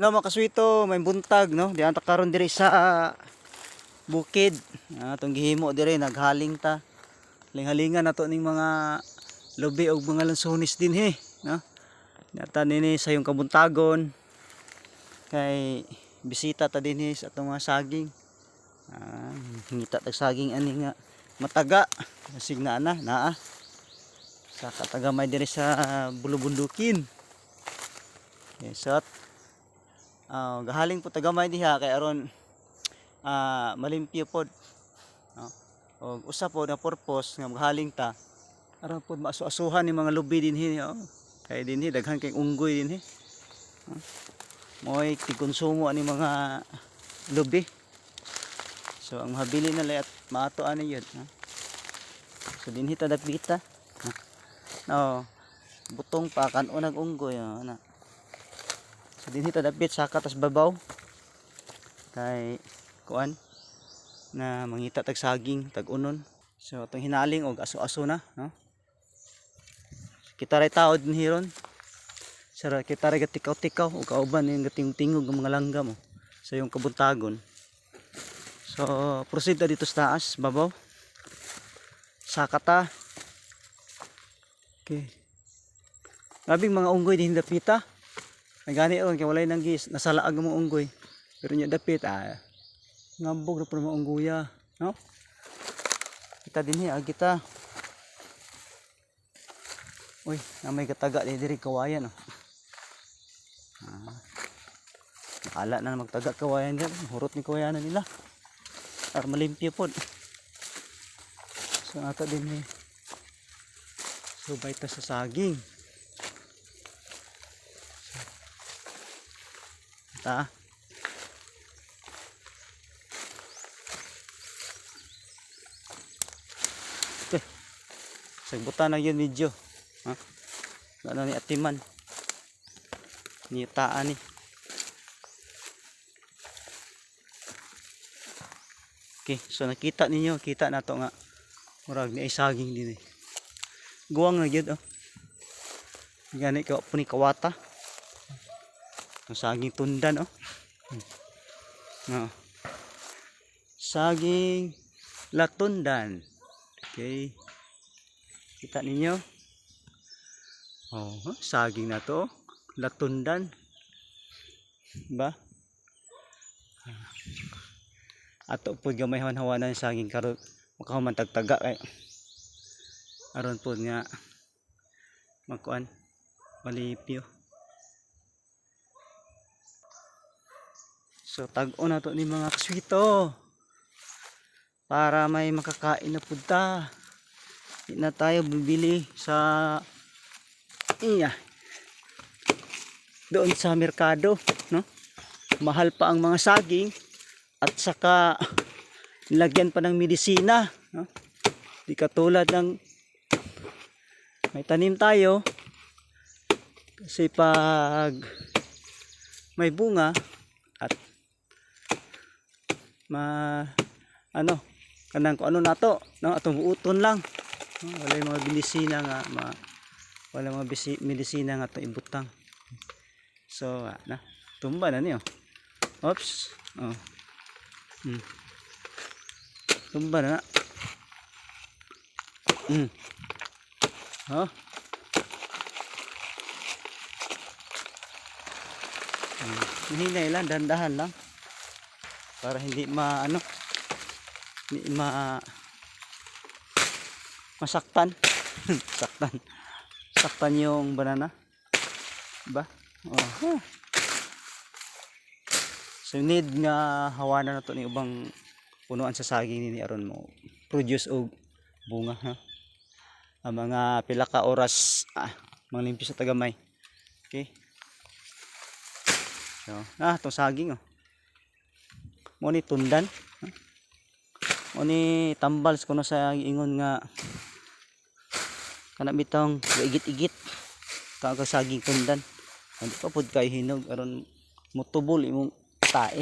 No, mga kaswito, may buntag, no? Di anta karon diri sa ah, bukid. Ah, atong gihimo diri naghaling ta. Linghalingan nato ning mga lubi og mga lansones din he, no? Nata nini sa yung kabuntagon. Kay bisita ta din he sa atong mga saging. Ah, ngita tag saging ani nga mataga. Signa na, naa. Sa katagamay diri sa bulubundukin. Okay, so Ah, gahaling po tagamay diha kay aron ah malimpyo pod. No? Og usa po na purpose nga magahaling ta aron pod maasuasuhan ni mga lubi dinhi oh. Kay dinhi daghan kay unggoy dinhi. Oh. Moy tikonsumo ani mga lubi. So ang mabili na at maato ani yun. No? So dinhi ta dapita. No. Butong pa kan unag unggoy oh, ana. So dinhi ta dapit sa katas babaw. Kay kuan na mangita tag saging tag unon. So itong hinaling og aso-aso na, no? Kita ray tao din hiron. Sara kita ray gatikaw-tikaw ug kauban yung gating-tingog ng mga langgam mo sa yung kabuntagon. So proceed ta dito sa taas, babaw. Sakata. Okay. Labing mga unggoy din dapita. Ay gani ron kay walay nang gis nasalaag mo unggoy. Pero nya dapit ah. Ngambog na po mga unggoya, no? Kita din hiya kita. Uy, na may kataga di diri kawayan oh. Ah. Ala na magtaga kawayan dyan. Hurot ni kawayan nila. Para malimpyo pod. So ata din ni. Subay ta sa saging. Ta. Okay. Sagbutan na yun medyo. Ha? Ano ni atiman. Ni taan ni. Okay, so nakita ninyo, kita na to nga. Murag ni ay saging din eh. Guwang na gyud oh. Gani ka po ni kawata. Ang saging tundan oh. Hmm. No. Saging latundan. Okay. Kita ninyo. Oh, saging na to. Latundan. Ba? Ato po gamay hawan-hawanan sa saging karon makahuman tagtaga kay aron po nga magkuan malipyo. So tag-o na to ni mga kaswito. Para may makakain na punta. Na tayo bibili sa iya. Doon sa merkado, no? Mahal pa ang mga saging at saka nilagyan pa ng medisina, no? Di katulad ng may tanim tayo kasi pag may bunga at ma ano kanang kung ano nato no? Atong buuton lang. Wala yung mga medisina nga ma, wala mga bisi, medisina nga to ibutang so ah, na tumba na niyo. Oops. Oh. Hmm. tumba na. Hmm. oh. Hmm. hinay lang dandahan lang para hindi ma ano hindi ma masaktan. Saktan. Saktan yung banana. Ba? Oh so need nga hawanan na to ni ubang punuan sa saging ni aron mo. Produce og bunga ha? Ang mga pila ka oras ah, mga limpyo sa tagamay. Okay? So ah itong saging oh mo ni tundan. Mo ni tambals kuno sa ingon nga kana bitong igit-igit kaga saging tundan hindi pa pud kay hinog aron mutubol imong tae